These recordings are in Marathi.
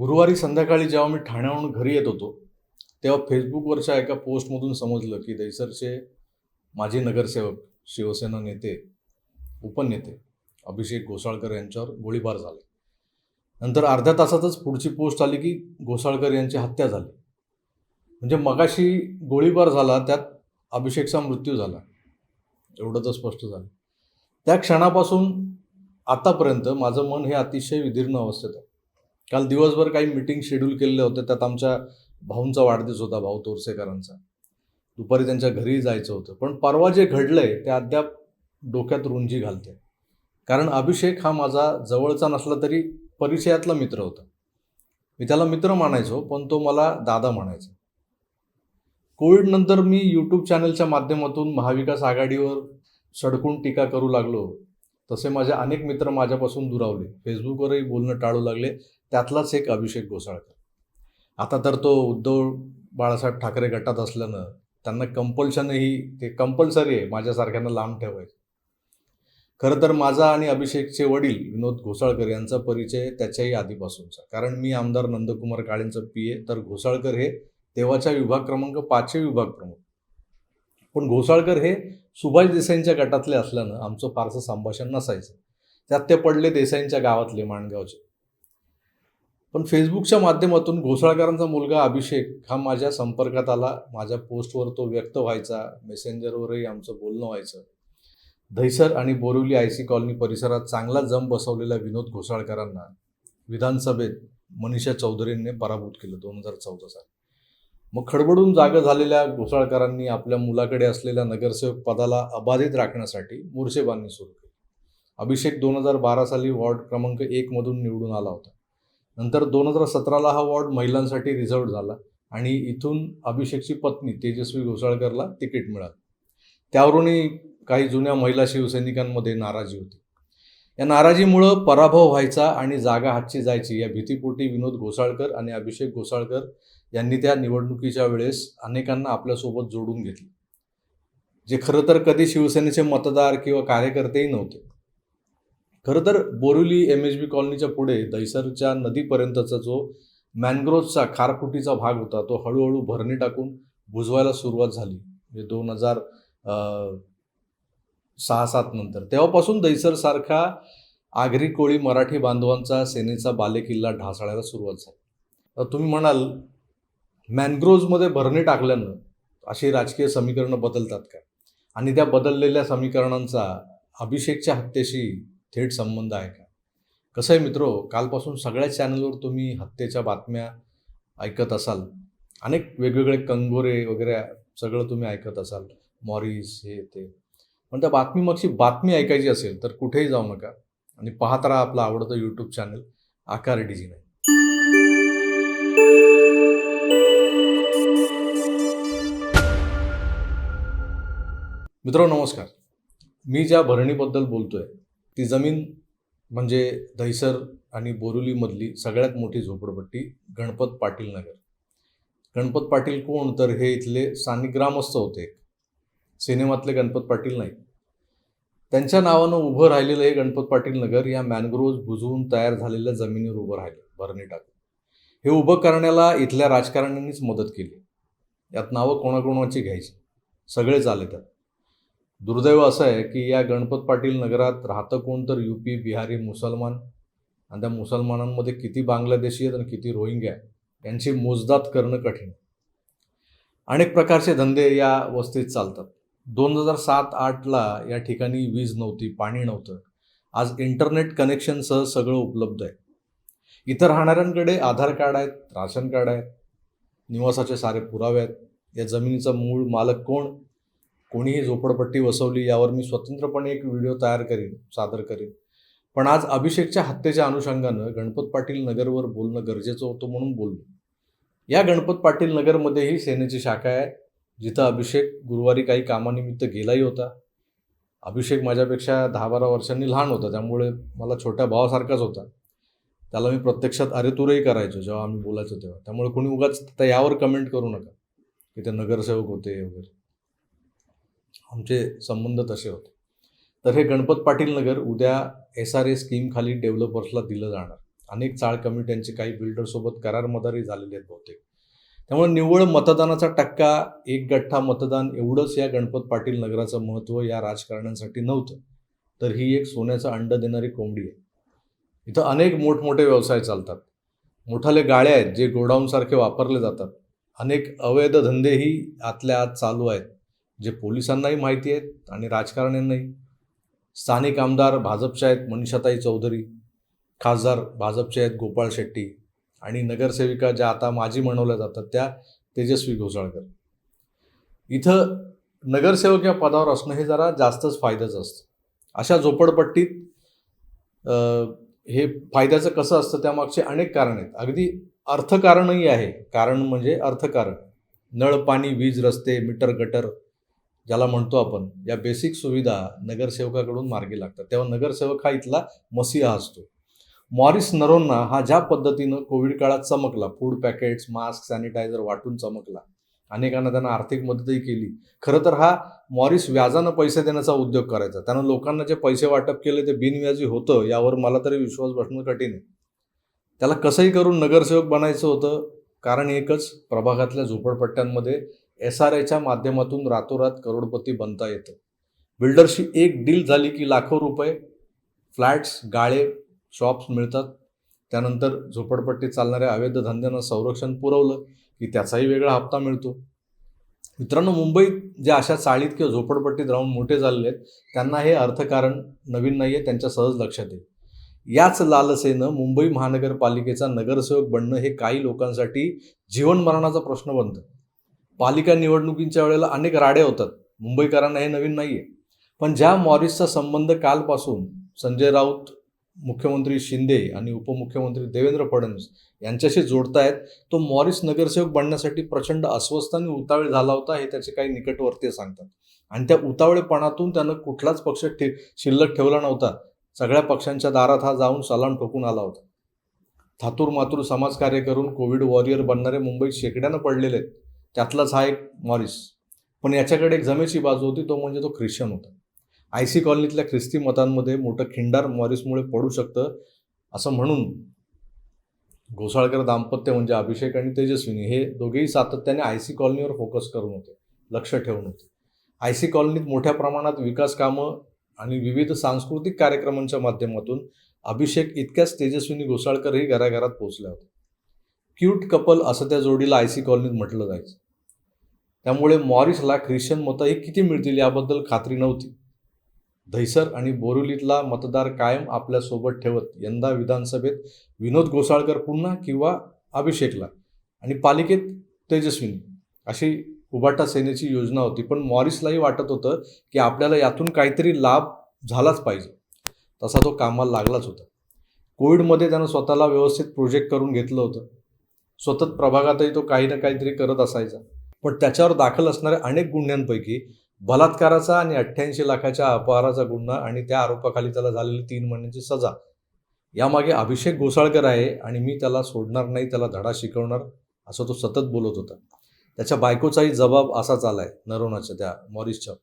गुरुवारी संध्याकाळी जेव्हा मी ठाण्याहून घरी येत होतो तेव्हा फेसबुकवरच्या एका पोस्टमधून समजलं की दैसरचे माजी नगरसेवक शिवसेना नेते उपनेते अभिषेक घोसाळकर यांच्यावर गोळीबार झाले. नंतर अर्ध्या तासातच पुढची पोस्ट आली की घोसाळकर यांची हत्या झाली. म्हणजे मगाशी गोळीबार झाला त्यात अभिषेकचा मृत्यू झाला. एवढं तर स्पष्ट झालं. त्या क्षणापासून आतापर्यंत माझं मन हे अतिशय विदीर्ण अवस्थेत आहे. काल दिवसभर काही मिटिंग शेड्यूल केलेले होते. त्यात आमच्या भाऊंचा वाढदिवस होता भाऊ तोरसेकरांचा. दुपारी त्यांच्या घरी जायचं होतं. पण परवा जे घडलंय ते अद्याप डोक्यात रुंजी घालते. कारण अभिषेक हा माझा जवळचा नसला तरी परिचयातला मित्र होता. मी त्याला मित्र मानायचो पण तो मला दादा म्हणायचा कोविड नंतर मी यूट्यूब चॅनलच्या माध्यमातून महाविकास आघाडीवर सडकून टीका करू लागलो. तसे माझे अनेक मित्र माझ्यापासून दुरावले. फेसबुकवरही बोलणं टाळू लागले. त्यातलाच एक अभिषेक घोसाळकर आता तर तो उद्धव बाळासाहेब ठाकरे गटात असल्यानं त्यांना कंपल्शनही ते कंपल्सरी आहे माझ्यासारख्यांना लांब ठेवायचं. खरं तर माझा आणि अभिषेकचे वडील विनोद घोसाळकर यांचा परिचय त्याच्याही आधीपासूनचा. कारण मी आमदार नंदकुमार काळेंचं पी. ए. तर घोसाळकर हे तेव्हाच्या विभाग क्रमांक पाचशे विभाग प्रमुख. पण घोसाळकर हे सुभाष देसाईंच्या गटातले असल्यानं आमचं फारसं संभाषण नसायचं. त्यात ते पडले देसाईंच्या गावातले माणगावचे. पण फेसबुकच्या माध्यमातून घोसाळकरांचा मुलगा अभिषेक हा माझ्या संपर्कात आला. माझ्या पोस्टवर तो व्यक्त व्हायचा. मेसेंजरवरही आमचं बोलणं व्हायचं. दहिसर आणि बोरिवली आय सी कॉलनी परिसरात चांगला जम बसवलेल्या विनोद घोसाळकरांना विधानसभेत मनीषा चौधरींनी पराभूत केलं दोन हजार चौदा साली. मग खडबडून जागं झालेल्या घोसाळकरांनी आपल्या मुलाकडे असलेल्या नगरसेवक पदाला अबाधित राखण्यासाठी मोर्चेबांधणी सुरू केली. अभिषेक दोन हजार बारा साली वॉर्ड क्रमांक एकमधून निवडून आला होता. नंतर दोन हजार सतराला हा वॉर्ड महिलांसाठी रिझर्व झाला आणि इथून अभिषेकची पत्नी तेजस्वी घोसाळकरला तिकीट मिळालं. त्यावरूनही काही जुन्या महिला शिवसैनिकांमध्ये नाराजी होती. या नाराजीमुळं पराभव व्हायचा आणि जागा हातची जायची. या भीतीपोटी विनोद घोसाळकर आणि अभिषेक घोसाळकर यांनी त्या निवडणुकीच्या वेळेस अनेकांना आपल्यासोबत जोडून घेतलं. जे खरं तर कधी शिवसेनेचे मतदार किंवा कार्यकर्तेही नव्हते. खरं तर बोरिवली एम एच बी कॉलनीच्या पुढे दैसरच्या नदीपर्यंतचा जो मॅनग्रोव्हचा खारफुटीचा भाग होता तो हळूहळू भरणी टाकून भुजवायला सुरुवात झाली. म्हणजे दोन हजार सहा सात नंतर. तेव्हापासून दैसरसारखा आगरी कोळी मराठी बांधवांचा सेनेचा बालेकिल्ला ढासळायला सुरुवात झाली. तर तुम्ही म्हणाल मॅनग्रोव्जमध्ये भरणी टाकल्यानं अशी राजकीय समीकरणं बदलतात का? आणि त्या बदललेल्या समीकरणांचा अभिषेकच्या हत्येशी थेट संबंध आहे का? कसं आहे मित्रो कालपासून सगळ्या चॅनलवर तुम्ही हत्येच्या बातम्या ऐकत असाल. अनेक वेगवेगळे कंगोरे वगैरे सगळं तुम्ही ऐकत असाल. मॉरिस हे ते. पण त्या बातमीमागची बातमी ऐकायची असेल तर कुठेही जाऊ नका आणि पाहत राहा आपलं आवडतं यूट्यूब चॅनल आकार डीजी नाही मित्रो नमस्कार. मी ज्या भरणीबद्दल बोलतोय ती जमीन म्हणजे दहिसर आणि बोरुलीमधली सगळ्यात मोठी झोपडपट्टी गणपत पाटील नगर. गणपत पाटील कोण? तर हे इथले स्थानिक ग्रामस्थ होते सिनेमातले गणपत पाटील नाही त्यांच्या नावानं उभं राहिलेलं हे गणपत पाटील नगर या मॅनग्रोव्ह बुजवून तयार झालेल्या जमिनीवर उभं राहिलं भरणी टाकून. हे उभं करण्याला इथल्या राजकारण्यांनीच मदत केली. यात नावं कोणाकोणाची घ्यायची? सगळेच आले त्यात. दुर्दैव असं आहे की या गणपत पाटील नगरात राहतं कोण तर यू पी बिहारी मुसलमान. आणि त्या मुसलमानांमध्ये किती बांगलादेशी आहेत आणि किती रोहिंग्या यांची मोजदात करणं कठीण अनेक प्रकारचे धंदे या वस्तीत चालतात. दोन हजार सात आठला या ठिकाणी वीज नव्हती पाणी नव्हतं. आज इंटरनेट कनेक्शनसह सगळं उपलब्ध आहे. इथं राहणाऱ्यांकडे आधार कार्ड आहेत राशन कार्ड आहेत निवासाचे सारे पुरावे आहेत. या जमिनीचा मूळ मालक कोण? कोणीही झोपडपट्टी वसवली यावर मी स्वतंत्रपणे एक व्हिडिओ तयार करीन सादर करीन. पण आज अभिषेकच्या हत्येच्या अनुषंगानं गणपत पाटील नगरवर बोलणं गरजेचं होतं म्हणून बोललो. या गणपत पाटील नगरमध्येही सेनेची शाखा आहे. जिथं अभिषेक गुरुवारी काही कामानिमित्त गेलाही होता. अभिषेक माझ्यापेक्षा दहा बारा वर्षांनी लहान होता त्यामुळे मला छोट्या भावासारखाच होता. त्याला मी प्रत्यक्षात अरे तुरही करायचो जेव्हा आम्ही बोलायचो तेव्हा. त्यामुळे कोणी उगाच आता यावर कमेंट करू नका की ते नगरसेवक होते वगैरे. आमचे संबंध तसे होते. तर हे गणपत पाटील नगर उद्या एस आर ए स्कीमखाली डेव्हलपर्सला दिलं जाणार. अनेक चाळ कमिट्यांचे काही बिल्डरसोबत करार मदारी झालेले आहेत बहुतेक. त्यामुळे निव्वळ मतदानाचा टक्का एक गठ्ठा मतदान एवढंच या गणपत पाटील नगराचं महत्त्व या राजकारण्यांसाठी नव्हतं. तर ही एक सोन्याचं अंड देणारी कोंबडी आहे. इथं अनेक मोठमोठे व्यवसाय चालतात. मोठाले गाळे आहेत जे गोडाऊनसारखे वापरले जातात. अनेक अवैध धंदेही आतल्या आत चालू आहेत जे पोलिसांनाही माहिती आहेत आणि राजकारण्यांनाही. स्थानिक आमदार भाजपचे आहेत मनीषाताई चौधरी खासदार भाजपचे आहेत गोपाळ शेट्टी आणि नगरसेविका ज्या आता माजी म्हणवल्या जातात त्या तेजस्वी घोसाळकर. इथं नगरसेवक या पदावर असणं हे जरा जास्तच फायद्याचं असतं. अशा झोपडपट्टीत हे फायद्याचं कसं असतं त्यामागचे अनेक कारण आहेत. अगदी अर्थकारणही आहे. कारण म्हणजे अर्थकारण. नळ पाणी वीज रस्ते मीटर गटर ज्याला म्हणतो आपण या बेसिक सुविधा नगरसेवकाकडून मार्गी लागतात. तेव्हा नगरसेवक हा इथला मसिहा असतो. मॉरिस नरोन्ना हा ज्या पद्धतीनं कोविड काळात चमकला फूड पॅकेट्स मास्क सॅनिटायझर वाटून चमकला अनेकांना त्यांना आर्थिक मदतही केली. खरं तर हा मॉरिस व्याजानं पैसे देण्याचा उद्योग करायचा. त्यानं लोकांना जे पैसे वाटप केले ते बिनव्याजी होतं यावर मला तरी विश्वास बसणं कठीण आहे. त्याला कसंही करून नगरसेवक बनायचं होतं कारण एकच प्रभागातल्या झोपडपट्ट्यांमध्ये एस आर आयच्या माध्यमातून रातोरात करोडपती बनता येतं. बिल्डरशी एक डील झाली की लाखो रुपये फ्लॅट्स गाळे शॉप्स मिळतात. त्यानंतर झोपडपट्टीत चालणाऱ्या अवैध धंद्यांना संरक्षण पुरवलं की त्याचाही वेगळा हप्ता मिळतो. मित्रांनो मुंबईत ज्या अशा चाळीत किंवा झोपडपट्टीत राहून मोठे झालेले आहेत त्यांना हे अर्थकारण नवीन नाही आहे त्यांच्या सहज लक्षात येईल. याच लालसेनं मुंबई महानगरपालिकेचा नगरसेवक बनणं हे काही लोकांसाठी जीवनमरणाचा प्रश्न बनतं. पालिका निवडणुकींच्या वेळेला अनेक राडे होतात. मुंबईकरांना हे नवीन नाही आहे पण ज्या मॉरिसचा संबंध कालपासून संजय राऊत मुख्यमंत्री शिंदे आणि उपमुख्यमंत्री देवेंद्र फडणवीस यांच्याशी जोडतायत. तो मॉरिस नगरसेवक बनण्यासाठी प्रचंड अस्वस्थ आणि उतावीळ झाला होता हे त्याचे काही निकटवर्तीय सांगतात. आणि त्या उतावळेपणातून त्यानं कुठलाच पक्ष ठे शिल्लक ठेवला नव्हता. सगळ्या पक्षांच्या दारात हा जाऊन सलाम ठोकून आला होता. थातूर मातूर समाजकार्य करून कोविड वॉरियर बनणारे मुंबईत शेकड्यानं पडलेले आहेत. त्यातलाच हा एक मॉरिस. पण याच्याकडे एक जमेची बाजू होती तो म्हणजे तो ख्रिश्चन होता. आय सी कॉलनीतल्या ख्रिस्ती मतांमध्ये मोठं खिंडार मॉरिसमुळे पडू शकतं असं म्हणून घोसाळकर दाम्पत्य म्हणजे अभिषेक आणि तेजस्विनी हे दोघेही सातत्याने आय सी कॉलनीवर फोकस करून होते लक्ष ठेवून होते. आय सी कॉलनीत मोठ्या प्रमाणात विकास कामं आणि विविध सांस्कृतिक कार्यक्रमांच्या माध्यमातून अभिषेक इतक्याच तेजस्विनी घोसाळकरही घराघरात पोहोचल्या होत्या. क्यूट कपल असं त्या जोडीला आय सी कॉलनीत म्हटलं जायचं. त्यामुळे मॉरिसला ख्रिश्चन मतं ही किती मिळतील याबद्दल खात्री नव्हती. दहिसर आणि बोरिवलीतला मतदार कायम आपल्यासोबत ठेवत यंदा विधानसभेत विनोद घोसाळकर पुन्हा किंवा अभिषेकला. आणि पालिकेत तेजस्विनी अशी उबाटा सेनेची योजना होती. पण मॉरिसलाही वाटत होतं की आपल्याला यातून काहीतरी लाभ झालाच पाहिजे. तसा तो कामाला लागलाच होता. कोविडमध्ये त्यानं स्वतःला व्यवस्थित प्रोजेक्ट करून घेतलं होतं. स्वतः प्रभागातही तो काही ना काहीतरी करत असायचा. पण त्याच्यावर दाखल असणाऱ्या अनेक गुन्ह्यांपैकी बलात्काराचा आणि अठ्ठ्याऐंशी लाखाच्या अपहाराचा गुन्हा आणि त्या आरोपाखाली त्याला झालेली तीन महिन्यांची सजा. यामागे अभिषेक घोसाळकर आहे आणि मी त्याला सोडणार नाही त्याला धडा शिकवणार असं तो सतत बोलत होता. त्याच्या बायकोचाही जबाब असाच आलाय नरोनाच्या त्या मॉरिसच्या.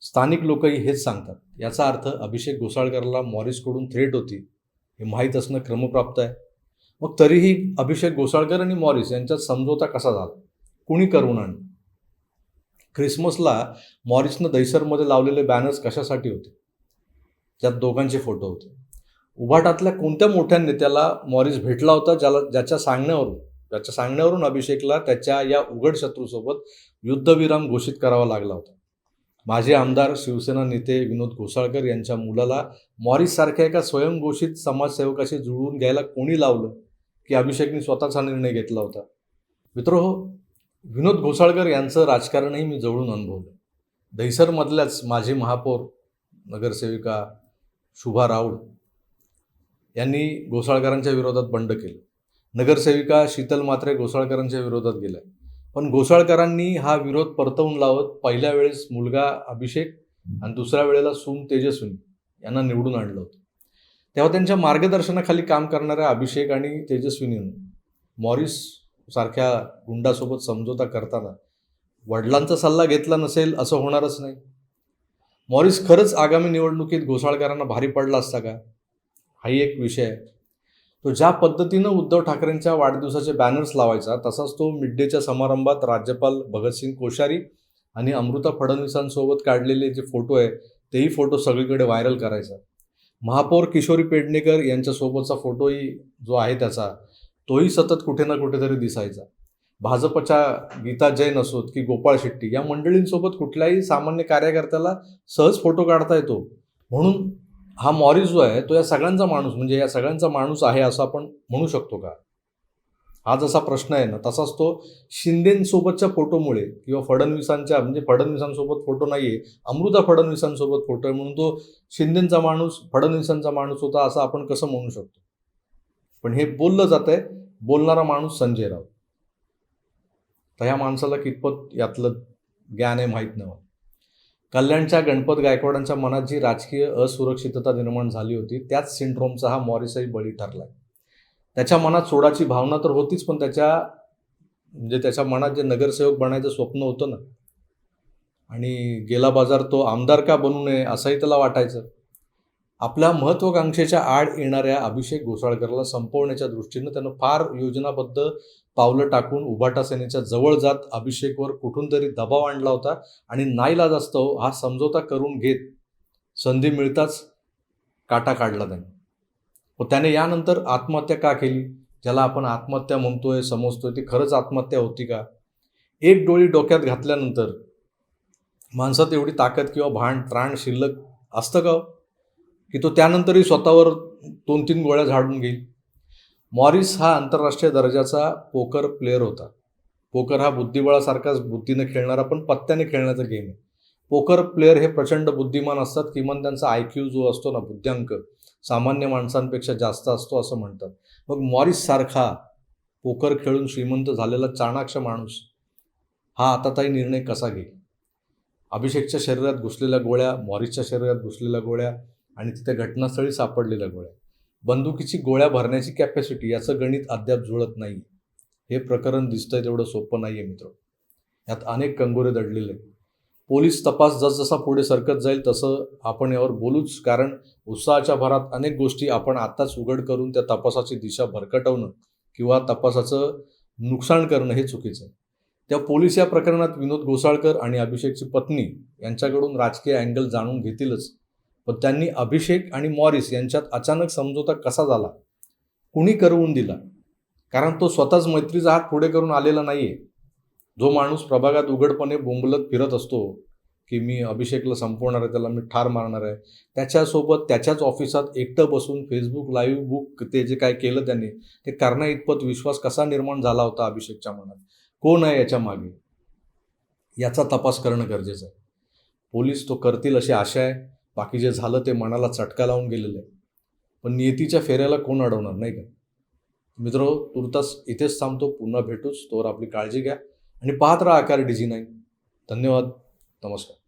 स्थानिक लोकही हेच सांगतात. याचा अर्थ अभिषेक घोसाळकरला मॉरिसकडून थ्रेट होती हे माहीत असणं क्रमप्राप्त आहे. मग तरीही अभिषेक घोसाळकर आणि मॉरिस यांच्यात समझोता कसा झाला? कुणी करून आणलं? ख्रिसमसला मॉरिसनं दहिसरमध्ये लावलेले बॅनर्स कशासाठी होते? त्यात दोघांचे फोटो होते. उभाटातल्या कोणत्या मोठ्या नेत्याला मॉरिस भेटला होता ज्याला ज्याच्या सांगण्यावरून त्याच्या सांगण्यावरून अभिषेकला त्याच्या या उघड शत्रूसोबत युद्धविराम घोषित करावा लागला होता? माजी आमदार शिवसेना नेते विनोद घोसाळकर यांच्या मुलाला मॉरिससारख्या एका स्वयंघोषित समाजसेवकाशी जुळवून घ्यायला कोणी लावलं की अभिषेकने स्वतःचा निर्णय घेतला होता? मित्र हो विनोद घोसाळकर यांचं राजकारणही मी जवळून अनुभवलं. दहिसरमधल्याच माजी महापौर नगरसेविका शुभा राऊळ यांनी घोसाळकरांच्या विरोधात बंड केलं. नगरसेविका शीतल मात्रे घोसाळकरांच्या विरोधात गेल्या. पण घोसाळकरांनी हा विरोध परतवून लावत पहिल्या वेळेस मुलगा अभिषेक आणि दुसऱ्या वेळेला सून तेजस्विनी यांना निवडून आणलं होतं. तेव्हा त्यांच्या मार्गदर्शनाखाली काम करणाऱ्या अभिषेक आणि तेजस्विनीनं मॉरिस सारख्या गुंडासोबत समझोता करताना वडिलांचा सल्ला घेतला नसेल असं होणारच नाही. मॉरिस खरंच आगामी निवडणुकीत घोसाळकरांना भारी पडला असता का? हाही एक विषय आहे. तो ज्या पद्धतीनं उद्धव ठाकरेंच्या वाढदिवसाचे बॅनर्स लावायचा तसाच तो मिड डेच्या समारंभात राज्यपाल भगतसिंग कोश्यारी आणि अमृता फडणवीसांसोबत काढलेले जे फोटो आहे तेही फोटो सगळीकडे व्हायरल करायचा. महापौर किशोरी पेडणेकर यांच्यासोबतचा फोटोही जो आहे त्याचा. तोही सतत कुठे ना कुठेतरी दिसायचा. भाजपच्या गीता जैन असोत की गोपाळ शेट्टी या मंडळींसोबत कुठल्याही सामान्य कार्यकर्त्याला सहज फोटो काढता येतो. म्हणून हा मॉरिस जो आहे तो या सगळ्यांचा माणूस म्हणजे या सगळ्यांचा माणूस आहे असं आपण म्हणू शकतो का? हा जसा प्रश्न आहे ना तसाच तो शिंदेसोबतच्या फोटोमुळे किंवा फडणवीसांच्या म्हणजे फडणवीसांसोबत फोटो नाहीये अमृता फडणवीसांसोबत फोटो आहे म्हणून तो शिंदेचा माणूस फडणवीसांचा माणूस होता असं आपण कसं म्हणू शकतो? पण हे बोललं जात आहे बोलणारा माणूस संजय राऊत. तर ह्या माणसाला कितपत यातलं ज्ञान आहे माहीत नव्हतं कल्याणच्या गणपत गायकवाडांच्या मनात जी राजकीय असुरक्षितता निर्माण झाली होती त्याच सिंड्रोमचा हा मॉरिसही बळी ठरला आहे त्याच्या मनात सोडाची भावना तर होतीच पण त्याच्या म्हणजे त्याच्या मनात जे नगरसेवक बनायचं स्वप्न होतं ना आणि गेला बाजार तो आमदार का बनू नये असंही त्याला वाटायचं. आपल्या महत्वाकांक्षेच्या आड येणाऱ्या अभिषेक घोसाळकरला संपवण्याच्या दृष्टीनं त्यानं फार योजनाबद्ध पावलं टाकून उभाटा सेनेच्या जवळ जात अभिषेकवर कुठून तरी दबाव आणला होता आणि नाईलाज असतो हा समझोता करून घेत संधी मिळताच काटा काढला त्याने. व त्याने यानंतर आत्महत्या का केली? ज्याला आपण आत्महत्या म्हणतोय समजतोय ती खरंच आत्महत्या होती का? एक डोळी डोक्यात घातल्यानंतर माणसात एवढी ताकद किंवा भांड त्राण शिल्लक असतं का हो? की तो त्यानंतरही स्वतःवर दोन तीन गोळ्या झाडून घेईल. मॉरिस हा आंतरराष्ट्रीय दर्जाचा पोकर प्लेअर होता. पोकर हा बुद्धिबळासारखाच बुद्धीनं खेळणारा पण पत्त्याने खेळण्याचा गेम आहे. पोकर प्लेअर हे प्रचंड बुद्धिमान असतात किमान त्यांचा आय क्यू जो असतो ना बुद्ध्यांक सामान्य माणसांपेक्षा जास्त असतो असं म्हणतात. मग मॉरिस सारखा पोकर खेळून श्रीमंत झालेला चाणाक्ष माणूस हा आता ताई निर्णय कसा घेईल? अभिषेकच्या शरीरात घुसलेल्या गोळ्या मॉरिसच्या शरीरात घुसलेल्या गोळ्या आणि तिथे घटनास्थळी सापडलेल्या गोळ्या. बंदुकीची गोळ्या भरण्याची कॅपॅसिटी याचं गणित अद्याप जुळत नाही. हे प्रकरण दिसतंय तेवढं सोपं नाही आहे मित्र. यात अनेक कंगोरे दडलेले आहेत. पोलीस तपास जसजसा पुढे सरकत जाईल तसं आपण यावर बोलूच कारण उत्साहाच्या भरात अनेक गोष्टी आपण आत्ताच उघड करून त्या तपासाची दिशा भरकटवणं किंवा तपासाचं नुकसान करणं हे चुकीचं आहे. त्या पोलीस या प्रकरणात विनोद घोसाळकर आणि अभिषेकची पत्नी यांच्याकडून राजकीय अँगल जाणून घेतीलच. पण त्यांनी अभिषेक आणि मॉरिस यांच्यात अचानक समझोता कसा झाला? कुणी करवून दिला? कारण तो स्वतःच मैत्रीचा हात पुढे करून आलेला नाही आहे जो माणूस प्रभागात उघडपणे बोंबलत फिरत असतो की मी अभिषेकला संपवणार आहे त्याला मी ठार मारणार आहे त्याच्यासोबत त्याच्याच ऑफिसात एकटं बसून फेसबुक लाईव्ह बुक ते जे काय केलं त्यांनी ते करण्या इतपत विश्वास कसा निर्माण झाला होता अभिषेकच्या मनात? कोण आहे याच्या मागे? याचा तपास करणं गरजेचं आहे. पोलीस तो करतील अशी आशा आहे. बाकी जे झालं ते मनाला चटका लावून गेलेलं आहे. पण नियतीच्या फेऱ्याला कोण अडवणार नाही का? मित्र तुर्तास इथेच थांबतो पुन्हा भेटूच तोवर आपली काळजी घ्या आणि पाहत राहा आकार डिझी नाही धन्यवाद. नमस्कार.